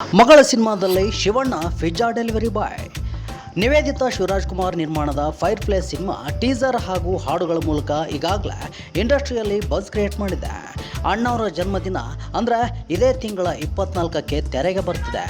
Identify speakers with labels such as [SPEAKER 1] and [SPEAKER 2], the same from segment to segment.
[SPEAKER 1] ಮಗಳ ಸಿನಿಮಾದಲ್ಲಿ Shivanna pizza delivery boy Niveditha Shivaraj Kumar ನಿರ್ಮಾಣದ ಫೈರ್ ಪ್ಲೇ ಸಿನಿಮಾ ಟೀಸರ್ ಹಾಗೂ ಹಾಡುಗಳ ಮೂಲಕ ಈಗಾಗಲೇ ಇಂಡಸ್ಟ್ರಿಯಲ್ಲಿ ಬಸ್ ಕ್ರಿಯೇಟ್ ಮಾಡಿದೆ. ಅಣ್ಣವರ ಜನ್ಮದಿನ ಅಂದರೆ ಇದೇ ತಿಂಗಳ ಇಪ್ಪತ್ನಾಲ್ಕಕ್ಕೆ ತೆರೆಗೆ ಬರ್ತಿದೆ.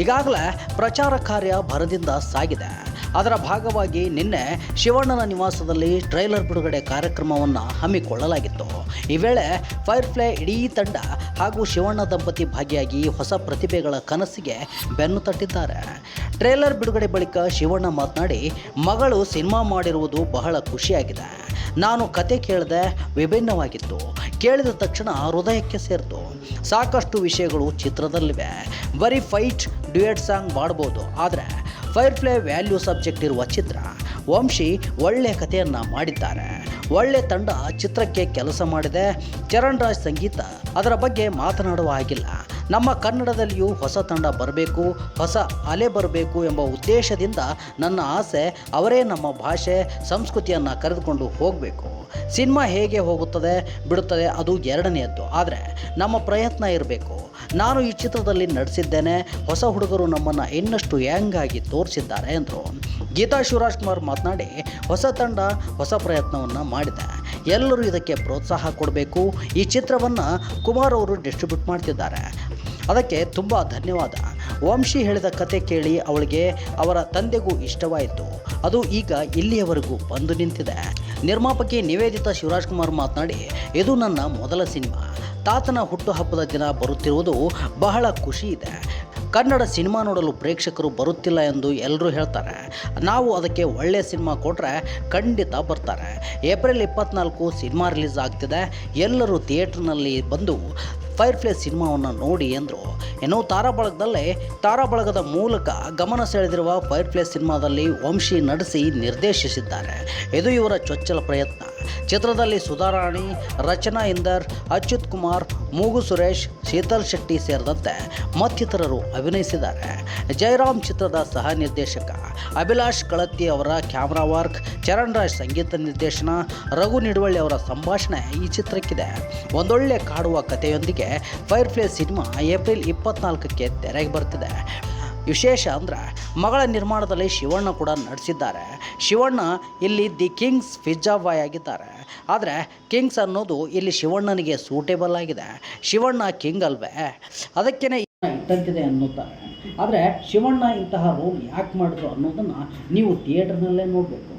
[SPEAKER 1] ಈಗಾಗಲೇ ಪ್ರಚಾರ ಕಾರ್ಯ ಭರದಿಂದ ಸಾಗಿದೆ. ಅದರ ಭಾಗವಾಗಿ ನಿನ್ನೆ ಶಿವಣ್ಣನ ನಿವಾಸದಲ್ಲಿ ಟ್ರೈಲರ್ ಬಿಡುಗಡೆ ಕಾರ್ಯಕ್ರಮವನ್ನು ಹಮ್ಮಿಕೊಳ್ಳಲಾಗಿತ್ತು. ಈ ವೇಳೆ ಫೈರ್ ಫ್ಲೈ ಇಡೀ ತಂಡ ಹಾಗೂ ಶಿವಣ್ಣ ದಂಪತಿ ಭಾಗಿಯಾಗಿ ಹೊಸ ಪ್ರತಿಭೆಗಳ ಕನಸಿಗೆ ಬೆನ್ನು ತಟ್ಟಿದ್ದಾರೆ. ಟ್ರೇಲರ್ ಬಿಡುಗಡೆ ಬಳಿಕ ಶಿವಣ್ಣ ಮಾತನಾಡಿ, ಮಗಳು ಸಿನಿಮಾ ಮಾಡಿರುವುದು ಬಹಳ ಖುಷಿಯಾಗಿದೆ. ನಾನು ಕತೆ ಕೇಳದೆ ವಿಭಿನ್ನವಾಗಿತ್ತು. ಕೇಳಿದ ತಕ್ಷಣ ಹೃದಯಕ್ಕೆ ಸೇರಿತು. ಸಾಕಷ್ಟು ವಿಷಯಗಳು ಚಿತ್ರದಲ್ಲಿವೆ. ಬರೀ ಫೈಟ್, ಡ್ಯುಯೆಟ್ ಸಾಂಗ್ ಮಾಡ್ಬೋದು. ಆದರೆ ಫೈರ್ ವ್ಯಾಲ್ಯೂ ಸಬ್ಜೆಕ್ಟ್ ಇರುವ ಚಿತ್ರ, ವಂಶಿ ಒಳ್ಳೆಯ ಕಥೆಯನ್ನು ಮಾಡಿದ್ದಾರೆ. ಒಳ್ಳೆ ತಂಡ ಚಿತ್ರಕ್ಕೆ ಕೆಲಸ ಮಾಡಿದೆ. ಚರಣ್ ರಾಜ್ ಸಂಗೀತ ಅದರ ಬಗ್ಗೆ ಮಾತನಾಡುವ ಹಾಗಿಲ್ಲ. ನಮ್ಮ ಕನ್ನಡದಲ್ಲಿಯೂ ಹೊಸ ತಂಡ ಬರಬೇಕು, ಹೊಸ ಅಲೆ ಬರಬೇಕು ಎಂಬ ಉದ್ದೇಶದಿಂದ ನನ್ನ ಆಸೆ ಅವರೇ ನಮ್ಮ ಭಾಷೆ, ಸಂಸ್ಕೃತಿಯನ್ನು ಕರೆದುಕೊಂಡು ಹೋಗಬೇಕು. ಸಿನಿಮಾ ಹೇಗೆ ಹೋಗುತ್ತದೆ, ಬಿಡುತ್ತದೆ ಅದು ಎರಡನೆಯದ್ದು. ಆದರೆ ನಮ್ಮ ಪ್ರಯತ್ನ ಇರಬೇಕು. ನಾನು ಈ ಚಿತ್ರದಲ್ಲಿ ನಡೆಸಿದ್ದೇನೆ, ಹೊಸ ಹುಡುಗರು ನಮ್ಮನ್ನು ಇನ್ನಷ್ಟು ಯಂಗ್ ಆಗಿ ತೋರಿಸಿದ್ದಾರೆ ಎಂದರು. ಗೀತಾ ಶಿವರಾಜ್ ಕುಮಾರ್ ಮಾತನಾಡಿ, ಹೊಸ ತಂಡ ಹೊಸ ಪ್ರಯತ್ನವನ್ನು ಮಾಡಿದೆ. ಎಲ್ಲರೂ ಇದಕ್ಕೆ ಪ್ರೋತ್ಸಾಹ ಕೊಡಬೇಕು. ಈ ಚಿತ್ರವನ್ನು ಕುಮಾರ್ ಅವರು ಡಿಸ್ಟ್ರಿಬ್ಯೂಟ್ ಮಾಡ್ತಿದ್ದಾರೆ. ಅದಕ್ಕೆ ತುಂಬ ಧನ್ಯವಾದ. ವಂಶಿ ಹೇಳಿದ ಕತೆ ಕೇಳಿ ಅವಳಿಗೆ ಅವರ ತಂದೆಗೂ ಇಷ್ಟವಾಯಿತು. ಅದು ಈಗ ಇಲ್ಲಿಯವರೆಗೂ ಬಂದು ನಿಂತಿದೆ. ನಿರ್ಮಾಪಕಿ ನಿವೇದಿತಾ ಶಿವರಾಜ್ಕುಮಾರ್ ಮಾತನಾಡಿ, ಇದು ನನ್ನ ಮೊದಲ ಸಿನಿಮಾ. ತಾತನ ಹುಟ್ಟುಹಬ್ಬದ ದಿನ ಬರುತ್ತಿರುವುದು ಬಹಳ ಖುಷಿ ಇದೆ. ಕನ್ನಡ ಸಿನಿಮಾ ನೋಡಲು ಪ್ರೇಕ್ಷಕರು ಬರುತ್ತಿಲ್ಲ ಎಂದು ಎಲ್ಲರೂ ಹೇಳ್ತಾರೆ. ನಾವು ಅದಕ್ಕೆ ಒಳ್ಳೆಯ ಸಿನಿಮಾ ಕೊಟ್ಟರೆ ಖಂಡಿತ ಬರ್ತಾರೆ. ಏಪ್ರಿಲ್ ಇಪ್ಪತ್ನಾಲ್ಕು ಸಿನಿಮಾ ರಿಲೀಸ್ ಆಗ್ತಿದೆ. ಎಲ್ಲರೂ ಥಿಯೇಟ್ರ್ನಲ್ಲಿ ಬಂದು ಫೈರ್ ಫ್ಲೇ ಸಿನಿಮಾವನ್ನು ನೋಡಿ ಎಂದರು ಇನ್ನು ತಾರಾಬಳಗದಲ್ಲೇ ತಾರಾಬಳಗದ ಮೂಲಕ ಗಮನ ಸೆಳೆದಿರುವ ಫೈರ್ ಪ್ಲೇಸ್ ಸಿನಿಮಾದಲ್ಲಿ ವಂಶಿ ನಡೆಸಿ ನಿರ್ದೇಶಿಸಿದ್ದಾರೆ. ಇದು ಇವರ ಚೊಚ್ಚಲ ಪ್ರಯತ್ನ. ಚಿತ್ರದಲ್ಲಿ ಸುಧಾರಾಣಿ, ರಚನಾ ಇಂದರ್, ಅಚ್ಯುತ್ ಕುಮಾರ್, ಮೂಗು ಸುರೇಶ್, ಶೀತಲ್ ಶೆಟ್ಟಿ ಸೇರಿದಂತೆ ಮತ್ತಿತರರು ಅಭಿನಯಿಸಿದ್ದಾರೆ. ಜಯರಾಮ್ ಚಿತ್ರದ ಸಹ ನಿರ್ದೇಶಕ, ಅಭಿಲಾಷ್ ಕಳತ್ತಿ ಅವರ ಕ್ಯಾಮ್ರಾ ವರ್ಕ್, ಚರಣ್ ರಾಜ್ ಸಂಗೀತ ನಿರ್ದೇಶನ, ರಘು ನಿಡುವಳ್ಳಿ ಅವರ ಸಂಭಾಷಣೆ ಈ ಚಿತ್ರಕ್ಕಿದೆ. ಒಂದೊಳ್ಳೆ ಕಾಡುವ ಕಥೆಯೊಂದಿಗೆ ಫೈರ್ ಫ್ಲೇ ಸಿನಿಮಾ ಏಪ್ರಿಲ್ ಇಪ್ಪತ್ನಾಲ್ಕಕ್ಕೆ ತೆರೆಗೆ ಬರ್ತಿದೆ ವಿಶೇಷ ಅಂದ್ರೆ ಮಗಳ ನಿರ್ಮಾಣದಲ್ಲಿ ಶಿವಣ್ಣ ಕೂಡ ನಟಿಸಿದ್ದಾರೆ. ಶಿವಣ್ಣ ಇಲ್ಲಿ ದಿ ಕಿಂಗ್ಸ್ ಪಿಜ್ಜಾ ಬಾಯ್ ಆಗಿದ್ದಾರೆ. ಆದರೆ ಕಿಂಗ್ಸ್ ಅನ್ನೋದು ಇಲ್ಲಿ ಶಿವಣ್ಣನಿಗೆ ಸೂಟೇಬಲ್ ಆಗಿದೆ. ಶಿವಣ್ಣ ಕಿಂಗ್ ಅಲ್ವೇ? ಅದಕ್ಕೇ ಇಟ್ಟಂತಿದೆ ಅನ್ನುತ್ತಾರೆ. ಆದರೆ ಶಿವಣ್ಣ ಇಂತಹ ರೋಲ್ ಯಾಕೆ ಮಾಡಿದ್ರು ಅನ್ನೋದನ್ನು ನೀವು ಥಿಯೇಟರ್ನಲ್ಲೇ ನೋಡಬೇಕು.